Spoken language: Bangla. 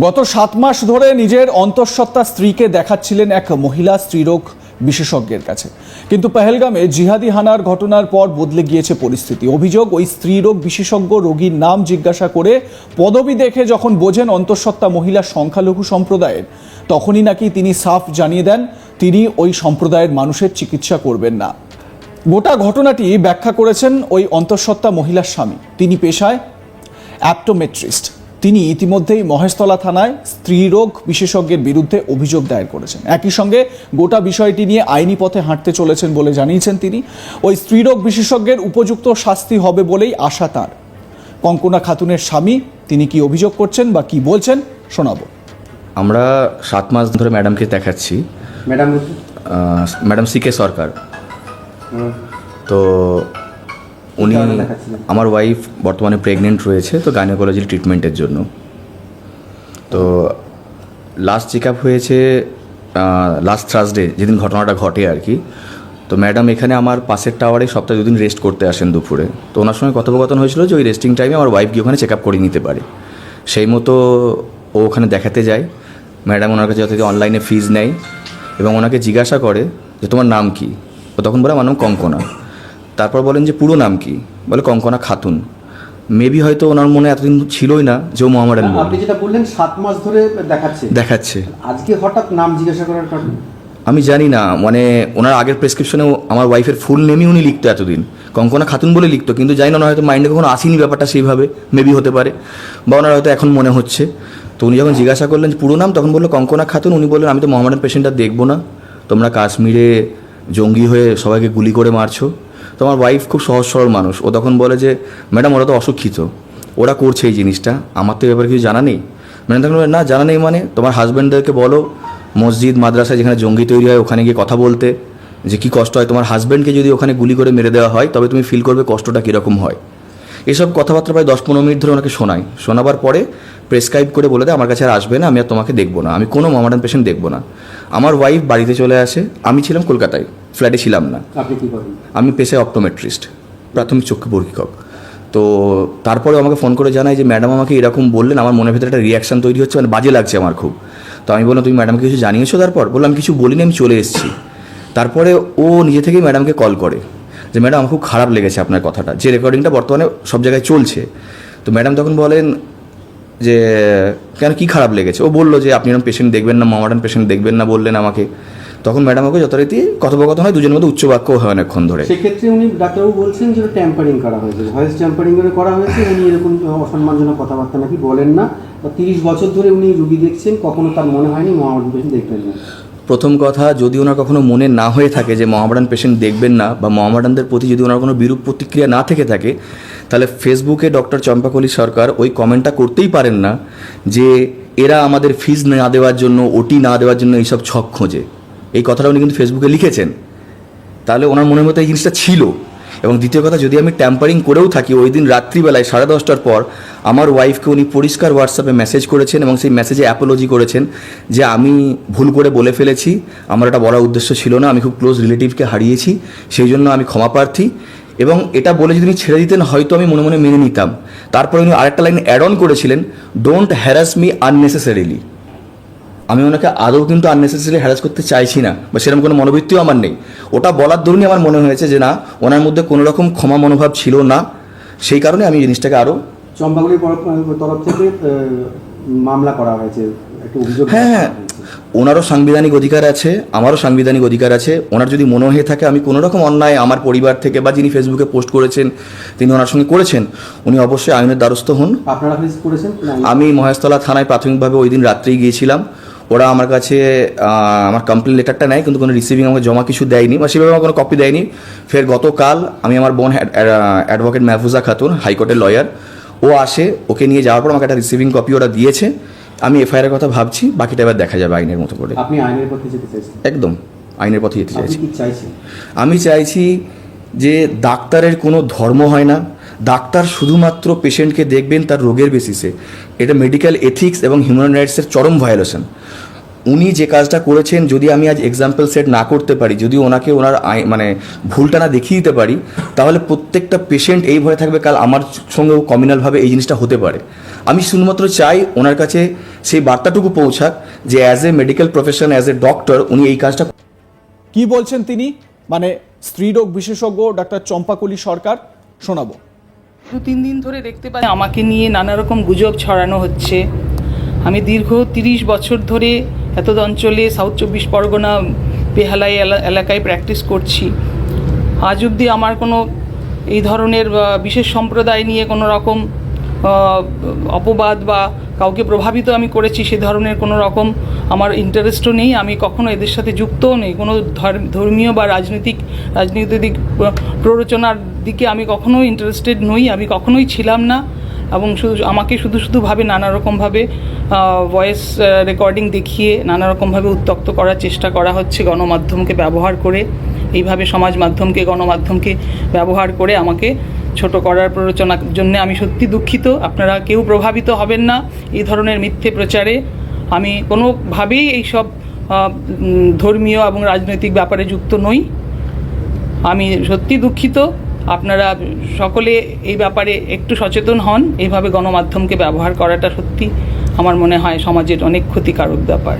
গত সাত মাস ধরে নিজের অন্তঃসত্ত্বা স্ত্রীকে দেখাচ্ছিলেন এক মহিলা স্ত্রীরোগ বিশেষজ্ঞের কাছে। কিন্তু পেহেলগামে জিহাদি হানার ঘটনার পর বদলে গিয়েছে পরিস্থিতি। অভিযোগ, ওই স্ত্রীরোগ বিশেষজ্ঞ রোগীর নাম জিজ্ঞাসা করে পদবি দেখে যখন বোঝেন অন্তঃসত্ত্বা মহিলা সংখ্যালঘু সম্প্রদায়ের, তখনই নাকি তিনি সাফ জানিয়ে দেন, তিনি ওই সম্প্রদায়ের মানুষের চিকিৎসা করবেন না। গোটা ঘটনাটি ব্যাখ্যা করেছেন ওই অন্তঃসত্ত্বা মহিলার স্বামী। তিনি পেশায় অ্যাপটোমেট্রিস্ট। তিনি ইতিমধ্যেই মহেশতলা থানায় স্ত্রীরোগ বিশেষজ্ঞের বিরুদ্ধে অভিযোগ দায়ের করেছেন। একই সঙ্গে গোটা বিষয়টি নিয়ে আইনি পথে হাঁটতে চলেছেন বলে জানিয়েছেন তিনি। ওই স্ত্রীরোগ বিশেষজ্ঞের উপযুক্ত শাস্তি হবে বলেই আশা তার। কঙ্কনা খাতুনের স্বামী তিনি কি অভিযোগ করছেন বা কি বলছেন শোনাবো। আমরা সাত মাস ধরে ম্যাডামকে দেখাচ্ছি। Madam madam C K Sarkar. তো উনি আমার ওয়াইফ বর্তমানে প্রেগনেন্ট রয়েছে তো গাইনোকোলজির ট্রিটমেন্টের জন্য। তো লাস্ট চেক আপ হয়েছে লাস্ট থার্সডে যেদিন ঘটনাটা ঘটে আর কি। তো ম্যাডাম এখানে আমার পাশের টাওয়ারে সপ্তাহে দুদিন রেস্ট করতে আসেন দুপুরে। তো ওনার সঙ্গে কথোপকথন হয়েছিল যে ওই রেস্টিং টাইমে আমার ওয়াইফ গিয়ে ওখানে চেক আপ করে নিতে পারে। সেই মতো ও ওখানে দেখাতে যায়। ম্যাডাম ওনার কাছে যথারীতি অনলাইনে ফিজ নেয় এবং ওনাকে জিজ্ঞাসা করে যে তোমার নাম কি? ও তখন বলে আমার নাম কঙ্কনা। তারপর বলেন যে পুরো নাম কি? বলে কঙ্কনা খাতুন। মেবি হয়তো ওনার মনে এতদিন ছিলই না যে ও মোহামেডান আপনি যেটা বললেন সাত মাস ধরে দেখাচ্ছে। দেখাচ্ছে। আজকে হঠাৎ নাম জিজ্ঞাসা করার কারণ? আমি জানি না মানে ওনার আগের প্রেসক্রিপশনেও আমার ওয়াইফের ফুল নেমই উনি লিখতো এতদিন। কঙ্কনা খাতুন বলে লিখতো কিন্তু জানি না হয়তো মাইন্ডে কখনো আসেনি ব্যাপারটা সেইভাবে মেবি হতে পারে। বা ওনার হয়তো এখন মনে হচ্ছে। তো উনি যখন জিজ্ঞাসা করলেন পুরো নাম তখন বলল কঙ্কনা খাতুন। উনি বললেন আমি তো মোহামেডান পেশেন্টটা দেখব না। তোমরা কাশ্মীরে জঙ্গি হয়ে সবাইকে গুলি করে মারছো। তো আমার ওয়াইফ খুব সহজ সরল মানুষ। ও তখন বলে যে ম্যাডাম ওরা তো অশিক্ষিত। ওরা করছে এই জিনিসটা। আমার তো ব্যাপারে কিছু জানা নেই। ম্যাডাম তখন না, জানা নেই মানে তোমার হাজব্যান্ডদেরকে বলো, মসজিদ মাদ্রাসায় যেখানে জঙ্গি তৈরি হয়, ওখানে গিয়ে কথা বলতে, যে কী কষ্ট হয়। তোমার হাজব্যান্ডকে যদি ওখানে গুলি করে মেরে দেওয়া হয়, তবে তুমি ফিল করবে কষ্টটা কীরকম হয়। এসব কথাবার্তা প্রায় দশ পনেরো মিনিট ধরে ওনাকে শোনাই। শোনাবার পরে প্রেসক্রাইব করে বলে দেয় আমার কাছে আর আসবে না আমি আর তোমাকে দেখব না আমি কোনো মামাডান পেশেন্ট দেখব না। আমার ওয়াইফ বাড়িতে চলে আসে আমি ছিলাম কলকাতায় ফ্ল্যাটে ছিলাম না। আমি পেশায় অপটোমেট্রিস্ট প্রাথমিক চক্ষু পরীক্ষক। তো তারপরে আমাকে ফোন করে জানায় যে ম্যাডাম আমাকে এরকম বললেন আমার মনের ভেতরে একটা রিয়াকশন তৈরি হচ্ছে মানে বাজে লাগছে আমার খুব। তো আমি বললাম তুমি ম্যাডামকে কিছু জানিয়েছো তারপর? বললাম কিছু বলিনি আমি চলে এসেছি। তারপরে ও নিজে থেকেই ম্যাডামকে কল করে। যে ম্যাডাম খুব খারাপ লেগেছে আপনার কথাটা। যে রেকর্ডিংটা বর্তমানে সব জায়গায় চলছে। তো ম্যাডাম তখন বলেন যে, কেন কি খারাপ লেগেছে? ও বলল যে, আপনি এরকম পেশেন্ট দেখবেন না মামাডান পেশেন্ট দেখবেন না, বললেন আমাকে। তখন ম্যাডাম ওকে যথারীতি কথোপকথন হয়, দুজনের মধ্যে উচ্চ বাক্য হয় অনেকক্ষণ ধরে। সেক্ষেত্রে উনি ডাক্তারবাবু বলছেন যে ট্যাম্পারিং করা হয়েছে। ভয়েস ট্যাম্পারিং করে করা হয়েছে, উনি এরকম অসম্মানজনক কথাবার্তা নাকি বলেন না। তিরিশ বছর ধরে উনি রুগী দেখছেন, কখনো তার মনে হয়নি মহামারী দেখবেন না প্রথম কথা, যদি ওনার কখনো মনে না হয়ে থাকে যে মহামারান পেশেন্ট দেখবেন না বা মহামারানদের প্রতি যদি ওনার কোনো বিরূপ প্রতিক্রিয়া না থেকে থাকে, তাহলে ফেসবুকে ডক্টর চম্পাকলি সরকার ওই কমেন্টটা করতেই পারেন না যে এরা আমাদের ফিজ না দেওয়ার জন্য ওটি না দেওয়ার জন্য এইসব ছক খোঁজে। এই কথাটা উনি কিন্তু ফেসবুকে লিখেছেন। তাহলে ওনার মনের মতো এই জিনিসটা ছিল। এবং দ্বিতীয় কথা, যদি আমি ট্যাম্পারিং করেও থাকি, ওই দিন রাত্রিবেলায় সাড়ে দশটার পর আমার ওয়াইফকে উনি পরিষ্কার হোয়াটসঅ্যাপে মেসেজ করেছেন এবং সেই মেসেজে অ্যাপোলজি করেছেন যে আমি ভুল করে বলে ফেলেছি। আমার এটা বলার উদ্দেশ্য ছিল না, আমি খুব ক্লোজ রিলেটিভকে হারিয়েছি, সেই জন্য আমি ক্ষমা প্রার্থী। এবং এটা বলে যদি উনি ছেড়ে দিতেন, হয়তো আমি মনে মনে মেনে নিতাম। তারপরে উনি আরেকটা লাইন অ্যাড অন করেছিলেন ডোন্ট হ্যারাস মি আননেসেসারিলি আমি ওনাকে আদৌ কিন্তু আননেসেসারি হ্যারাস করতে চাইছি না বা সেরকম কোনো মনোবৃত্তিও আমার নেই। ওটা বলার দরুনই আমার মনে হয়েছে যে না ওনার মধ্যে কোনো রকম ক্ষমা মনোভাব ছিল না। সেই কারণে আমি এই জিনিসটাকে আরও চম্পাগুলির তরফ থেকে মামলা করা হয়েছে হ্যাঁ হ্যাঁ। ওনারও সাংবিধানিক অধিকার আছে আমারও সাংবিধানিক অধিকার আছে। ওনার যদি মনে হয়ে থাকে আমি কোনো রকম অন্যায় আমার পরিবার থেকে বা যিনি ফেসবুকে পোস্ট করেছেন তিনি ওনার সঙ্গে করেছেন উনি অবশ্যই আইনের দ্বারস্থ হন। আপনারা করেছেন? আমি মহেশতলা থানায় প্রাথমিকভাবে ওই দিন রাত্রেই গিয়েছিলাম। ওরা আমার কাছে আমার কমপ্লেন লেটারটা নেয় কিন্তু কোনো রিসিভিং আমাকে জমা কিছু দেয়নি বা সেভাবে আমার কোনো কপি দেয়নি। ফের গতকাল আমি আমার বোন অ্যাডভোকেট মাহফুজা খাতুন হাইকোর্টের লয়ার ও আসে ওকে নিয়ে যাওয়ার পর আমাকে একটা রিসিভিং কপি ওরা দিয়েছে। আমি এফআইআর কথা ভাবছি বাকিটা এবার দেখা যাবে আইনের মতো করে। আপনি আইনের পথে যেতে চাইছেন? একদম আইনের পথে যেতে চাইছি। আমি চাইছি যে ডাক্তারের কোনো ধর্ম হয় না ডাক্তার শুধুমাত্র পেশেন্টকে দেখবেন তার রোগের বেসিসে এটা মেডিকেল এথিক্স এবং হিউম্যান রাইটসের চরম ভায়োলেশন উনি যে কাজটা করেছেন, যদি আমি আজ এক্সাম্পল সেট না করতে পারি, যদি ওনাকে ওনার মানে ভুলটা না দেখিয়ে দিতে পারি, তাহলে প্রত্যেকটা পেশেন্ট এই ভয়ে থাকবে কাল আমার সঙ্গেও কমিউনালভাবে এই জিনিসটা হতে পারে। আমি শুধুমাত্র চাই ওনার কাছে সেই বার্তাটুকু পৌঁছাক যে as a medical profession as a doctor উনি এই কাজটা কি বলছেন তিনি? মানে স্ত্রীরোগ বিশেষজ্ঞ ডাক্তার চম্পাকলি সরকার। শোনাবো। দু তিন দিন ধরে দেখতে পাই আমাকে নিয়ে নানা রকম গুজব ছড়ানো হচ্ছে। আমি দীর্ঘ তিরিশ বছর ধরে এত অঞ্চলে সাউথ চব্বিশ পরগনা বেহালাই এলা- এলাকায় প্র্যাকটিস করছি। আজ অবধি আমার কোনো এই ধরনের বিশেষ সম্প্রদায় নিয়ে কোনো রকম অপবাদ বা কাউকে প্রভাবিত আমি করেছি, সে ধরনের কোনো রকম আমার ইন্টারেস্টও নেই। আমি কখনো এদের সাথে যুক্তও নেই। কোনো ধর- ধর্মীয় বা রাজনৈতিক রাজনৈতিক প্র- প্ররোচনার দিকে আমি কখনোই ইন্টারেস্টেড নই। আমি কখনোই ছিলাম না এবং শুধু, আমাকে শুধু শুধুভাবে নানা রকমভাবে ভয়েস রেকর্ডিং দেখিয়ে নানা রকমভাবে উত্তক্ত করার চেষ্টা করা হচ্ছে গণমাধ্যমকে ব্যবহার করে। এইভাবে সমাজ মাধ্যমকে, গণমাধ্যমকে ব্যবহার করে আমাকে ছোট করার প্ররোচনার জন্য আমি সত্যি দুঃখিত। আপনারা কেউ প্রভাবিত হবেন না এই ধরনের মিথ্যে প্রচারে। আমি কোনোভাবেই এইসব ধর্মীয় এবং রাজনৈতিক ব্যাপারে যুক্ত নই। আমি সত্যি দুঃখিত। আপনারা সকলে এই ব্যাপারে একটু সচেতন হন। এইভাবে গণমাধ্যমকে ব্যবহার করাটা সত্যি আমার মনে হয় সমাজের অনেক ক্ষতিকারক ব্যাপার।